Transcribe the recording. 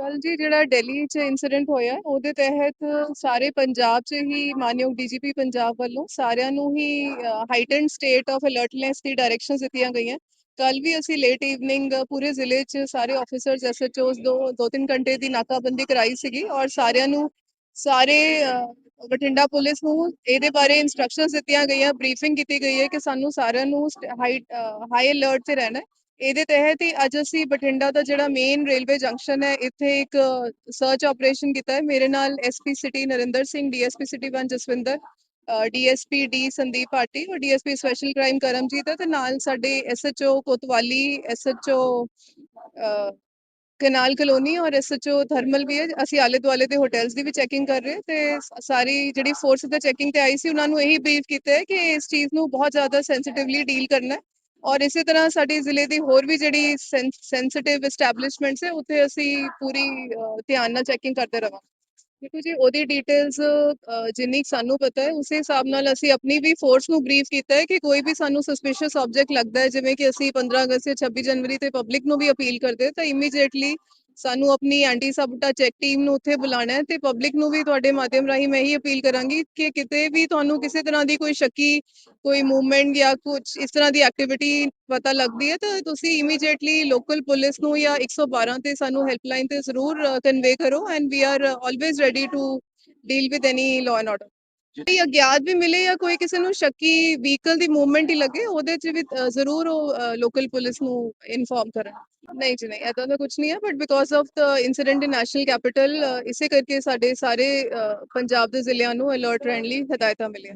ਕੱਲ ਜੀ ਜਿਹੜਾ ਦਿੱਲੀ 'ਚ ਇਨਸੀਡੈਂਟ ਹੋਇਆ, ਉਹਦੇ ਤਹਿਤ ਸਾਰੇ ਪੰਜਾਬ 'ਚ ਹੀ ਮਾਨਯੋਗ ਡੀਜੀਪੀ ਪੰਜਾਬ ਵੱਲੋਂ ਸਾਰਿਆਂ ਨੂੰ ਹੀ ਹਾਈਟਨਡ ਸਟੇਟ ਆਫ ਅਲਰਟਨੈਸ ਦੀ ਡਾਇਰੈਕਸ਼ਨਸ ਦਿੱਤੀਆਂ ਗਈਆਂ। ਕੱਲ ਵੀ ਅਸੀਂ ਲੇਟ ਈਵਨਿੰਗ ਪੂਰੇ ਜ਼ਿਲ੍ਹੇ 'ਚ ਸਾਰੇ ਆਫੀਸਰਸ ਐਸਐਚਓਸ ਦੋ ਦੋ ਤਿੰਨ ਘੰਟੇ ਦੀ ਨਾਕਾਬੰਦੀ ਕਰਾਈ ਸੀਗੀ ਔਰ ਸਾਰਿਆਂ ਨੂੰ ਸਾਰੇ ਬਠਿੰਡਾ ਪੁਲਿਸ ਨੂੰ ਇਹਦੇ ਬਾਰੇ ਇਨਸਟਰਕਸ਼ਨਸ ਦਿੱਤੀਆਂ ਗਈਆਂ ਬਰੀਫਿੰਗ ਕੀਤੀ ਗਈ ਹੈ ਕਿ ਸਾਨੂੰ ਸਾਰਿਆਂ ਨੂੰ ਹਾਈ ਹਾਈ ਅਲਰਟ ਤੇ ਰਹਿਣਾ ਹੈ। ਇਹਦੇ ਤਹਿਤ ਹੀ ਅੱਜ ਅਸੀਂ ਬਠਿੰਡਾ ਦਾ ਜਿਹੜਾ ਮੇਨ ਰੇਲਵੇ ਜੰਕਸ਼ਨ ਹੈ, ਇੱਥੇ ਇੱਕ ਸਰਚ ਆਪਰੇਸ਼ਨ ਕੀਤਾ ਹੈ। ਮੇਰੇ ਨਾਲ SP city Narinder Singh DSP city 1 Jaswinder DSP D Sandeep Bhati ਔਰ ਡੀਐਸਪੀ ਸਪੈਸ਼ਲ ਕ੍ਰਾਈਮ ਕਰਮਜੀਤ ਹੈ ਤੇ ਨਾਲ ਸਾਡੇ SHO Kotwali SHO canal colony ਔਰ ਐਸਐਚਓ ਥਰਮਲ ਵੀ ਹੈ। ਅਸੀਂ ਆਲੇ ਦੁਆਲੇ ਦੇ ਹੋਟਲਸ ਦੀ ਵੀ ਚੈਕਿੰਗ ਕਰ ਰਹੇ ਹਾਂ ਤੇ ਸਾਰੀ ਜਿਹੜੀ ਫੋਰਸ ਤੇ ਚੈਕਿੰਗ ਤੇ ਆਈ ਸੀ, ਉਹਨਾਂ ਨੂੰ ਇਹੀ ਬਰੀਫ ਕੀਤਾ ਹੈ ਕਿ ਇਸ ਚੀਜ਼ ਨੂੰ ਬਹੁਤ ਜ਼ਿਆਦਾ ਸੈਂਸਿਟਿਵਲੀ ਡੀਲ ਕਰਨਾ ਹੈ। ਔਰ ਇਸੇ ਤਰ੍ਹਾਂ ਸਾਡੇ ਜ਼ਿਲ੍ਹੇ ਦੀ ਹੋਰ ਵੀ ਜਿਹੜੀ ਸੈਂਸਿਟਿਵ ਐਸਟੈਬਲਿਸ਼ਮੈਂਟਸ ਹੈ, ਉੱਥੇ ਅਸੀਂ ਪੂਰੀ ਧਿਆਨ ਨਾਲ ਚੈਕਿੰਗ ਕਰਦੇ ਰਵਾਂਗੇ। ਦੇਖੋ ਜੀ, ਉਹਦੀ ਡਿਟੇਲਸ ਜਿੰਨੀ ਸਾਨੂੰ ਪਤਾ ਹੈ, ਉਸੇ ਹਿਸਾਬ ਨਾਲ ਅਸੀਂ ਆਪਣੀ ਵੀ ਫੋਰਸ ਨੂੰ ਬਰੀਫ ਕੀਤਾ ਹੈ ਕਿ ਕੋਈ ਵੀ ਸਾਨੂੰ ਸਸਪੀਸ਼ੀਅਸ ਆਬਜੈਕਟ ਲੱਗਦਾ ਹੈ, ਜਿਵੇਂ ਕਿ ਅਸੀਂ 15 ਅਗਸਤ ਜਾਂ 26 ਜਨਵਰੀ ਤੇ ਪਬਲਿਕ ਨੂੰ ਵੀ ਅਪੀਲ ਕਰਦੇ ਤਾਂ ਇਮੀਡੀਏਟਲੀ ਸਾਨੂੰ ਆਪਣੀ ਐਂਟੀ ਸਬਟਾ ਚੈੱਕ ਟੀਮ ਨੂੰ ਉੱਥੇ ਬੁਲਾਣਾ ਹੈ ਤੇ ਪਬਲਿਕ ਨੂੰ ਵੀ ਤੁਹਾਡੇ ਮਾਧਿਅਮ ਰਾਹੀਂ ਮੈਂ ਇਹੀ ਅਪੀਲ ਕਰਾਂਗੀ ਕਿ ਕਿਤੇ ਵੀ ਤੁਹਾਨੂੰ ਕਿਸੇ ਤਰ੍ਹਾਂ ਦੀ ਕੋਈ ਸ਼ੱਕੀ, ਕੋਈ ਮੂਵਮੈਂਟ ਜਾਂ ਕੁਝ ਇਸ ਤਰ੍ਹਾਂ ਦੀ ਐਕਟੀਵਿਟੀ ਪਤਾ ਲੱਗਦੀ ਹੈ ਤਾਂ ਤੁਸੀਂ ਇਮੀਡੀਏਟਲੀ ਲੋਕਲ ਪੁਲਿਸ ਨੂੰ ਜਾਂ 112 ਤੇ ਸਾਨੂੰ ਹੈਲਪਲਾਈਨ ਤੇ ਜ਼ਰੂਰ ਕਨਵੇ ਕਰੋ and we are always ready to deal with any law and order ਕੋਈ ਅਗਿਆਤ ਵੀ ਮਿਲੇ ਜਾਂ ਕੋਈ ਕਿਸੇ ਨੂੰ ਸ਼ੱਕੀ ਵਹੀਕਲ ਦੀ ਮੂਵਮੈਂਟ ਹੀ ਲੱਗੇ ਉਹਦੇ 'ਚ ਵੀ ਅ, ਜ਼ਰੂਰ ਉਹ ਲੋਕਲ ਪੁਲਿਸ ਨੂੰ ਇਨਫੋਰਮ ਕਰਨ। ਨਹੀਂ ਜੀ ਨਹੀਂ ਐਦਾਂ ਦਾ ਕੁਝ ਨਹੀਂ ਹੈ but because of the incident in national capital ਇਸੇ ਕਰਕੇ ਸਾਡੇ ਸਾਰੇ ਅ, ਪੰਜਾਬ ਦੇ ਜ਼ਿਲ੍ਹਿਆਂ ਨੂੰ ਅਲਰਟ ਰਹਿਣ ਲਈ ਹਦਾਇਤਾਂ ਮਿਲੀਆਂ।